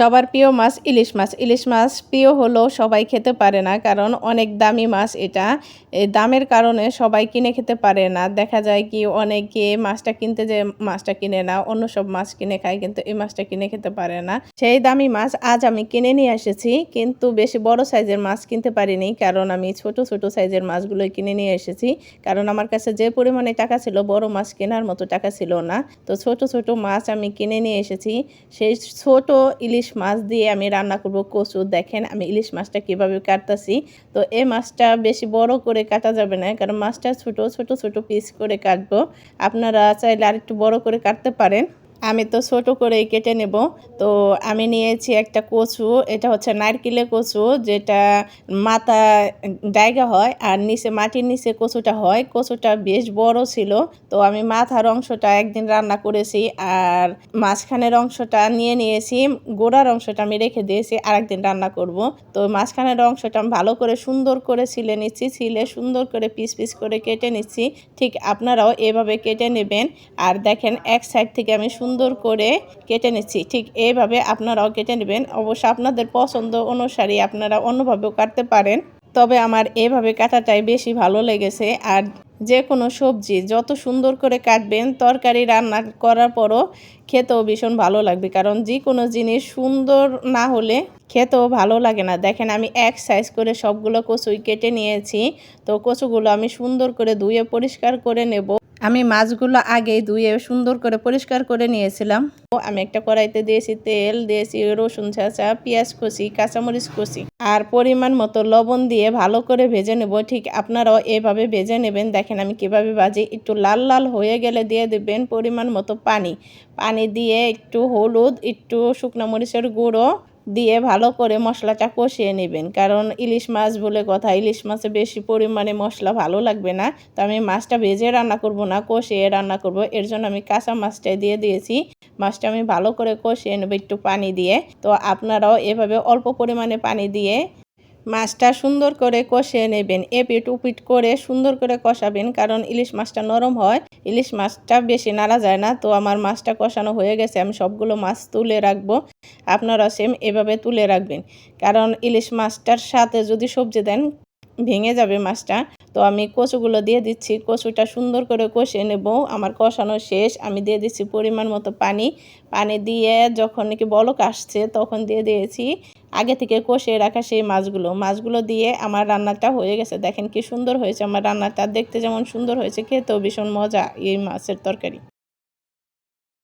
সবার প্রিয় মাছ ইলিশ মাছ। ইলিশ মাছ প্রিয় হলেও সবাই খেতে পারে না, কারণ অনেক দামি মাছ এটা। দামের কারণে সবাই কিনে খেতে পারে না। দেখা যায় কি অনেকে মাছটা কিনতে যে মাছটা কিনে না, অন্য সব মাছ কিনে খায়, কিন্তু এই মাছটা কিনে খেতে পারে না। সেই দামি মাছ আজ আমি কিনে নিয়ে এসেছি, কিন্তু বেশি বড় সাইজের মাছ কিনতে পারিনি, কারণ আমি ছোট ছোট সাইজের মাছগুলোই কিনে নিয়ে এসেছি। কারণ আমার কাছে যে পরিমাণে টাকা ছিল, বড় মাছ কেনার মতো টাকা ছিল না। তো ছোট ছোট মাছ আমি কিনে নিয়ে এসেছি। সেই ছোট ইলিশ মাছ দিয়ে আমি রান্না করব কচু। দেখেন, আমি ইলিশ মাছটা কীভাবে কাটতেছি। তো এই মাছটা বেশি বড় করে কাটা যাবে না, কারণ মাছটা ছোট ছোট ছোট পিস করে কাটবো। আপনারা চাইলে আর একটু বড় করে কাটতে পারেন। আমি তো ছোট করেই কেটে নেব। তো আমি নিয়েছি একটা কচু, এটা হচ্ছে নারকেলের কচু, যেটা মাথা জায়গা হয় আর নিচে মাটির নিচে কচুটা হয়। কচুটা বেশ বড় ছিল, তো আমি মাথার অংশটা একদিন রান্না করেছি আর মাঝখানের অংশটা নিয়ে নিয়েছি, গোড়ার অংশটা আমি রেখে দিয়েছি আর একদিন রান্না করব। তো মাঝখানের অংশটা আমি ভালো করে সুন্দর করে ছিলে নিচ্ছি, ছিলে সুন্দর করে পিস পিস করে কেটে নিচ্ছি। ঠিক আপনারাও এভাবে কেটে নেবেন। আর দেখেন এক সাইড থেকে আমি সুন্দর করে কেটে নিচ্ছি। ঠিক এইভাবে আপনারাও কেটে নেবেন। অবশ্য আপনাদের পছন্দ অনুসারী আপনারা অন্যভাবেও কাটতে পারেন। তবে আমার এভাবে কাটাটাই বেশি ভালো লেগেছে। আর যে কোনো সবজি যত সুন্দর করে কাটবেন, তরকারি রান্না করার পরও খেতেও ভীষণ ভালো লাগবে। কারণ যে কোনো জিনিস সুন্দর না হলে খেতেও ভালো লাগে না। দেখেন আমি এক সাইজ করে সবগুলো কচুই কেটে নিয়েছি। তো কচুগুলো আমি সুন্দর করে ধুয়ে পরিষ্কার করে নেব। আমি মাছগুলো আগেই ধুয়ে সুন্দর করে পরিষ্কার করে নিয়েছিলাম। ও আমি একটা কড়াইতে দিয়েছি তেল, দিয়েছি রসুন ছাঁচা, পেঁয়াজ কষি কাঁচামরিচ কষি আর পরিমাণ মতো লবণ দিয়ে ভালো করে ভেজে নেব। ঠিক আপনারাও এভাবে ভেজে নেবেন। দেখেন আমি কীভাবে ভাজি। একটু লাল লাল হয়ে গেলে দিয়ে দেবেন পরিমাণ মতো পানি। পানি দিয়ে একটু হলুদ, একটু শুকনো মরিচের গুঁড়ো দিয়ে ভালো করে মশলাটা কষিয়ে নেবেন। কারণ ইলিশ মাছ বলে কথা, ইলিশ মাছে বেশি পরিমাণে মশলা ভালো লাগবে না। তো আমি মাছটা ভেজে রান্না করব না, কষিয়ে রান্না করব। এর জন্য আমি কাঁচা মাছটাই দিয়ে দিয়েছি। মাছটা আমি ভালো করে কষিয়ে নেব একটু পানি দিয়ে। তো আপনারাও এভাবে অল্প পরিমাণে পানি দিয়ে মাছটা সুন্দর করে কষিয়ে নেবেন এপিট উপিট করে সুন্দর করে কষাবেন, কারণ ইলিশ মাছটা নরম হয়, ইলিশ মাছটা বেশি নাড়া যায় না। তো আমার মাছটা কষানো হয়ে গেছে, আমি সবগুলো মাছ তুলে রাখব আপনারা সেম এভাবে তুলে রাখবেন। কারণ ইলিশ মাছটার সাথে যদি সবজি দেন, ভেঙে যাবে মাছটা। তো আমি কচুগুলো দিয়ে দিচ্ছি। কচুটা সুন্দর করে কষে নেব। আমার কষানো শেষ। আমি দিয়ে দিচ্ছি পরিমাণ মতো পানি। পানি দিয়ে যখন নাকি বলক আসছে, তখন দিয়ে দিয়েছি আগে থেকে কষে রাখা সেই মাছগুলো। মাছগুলো দিয়ে আমার রান্নাটা হয়ে গেছে। দেখেন কি সুন্দর হয়েছে আমার রান্নাটা। দেখতে যেমন সুন্দর হয়েছে, খেতেও ভীষণ মজা এই মাছের তরকারি।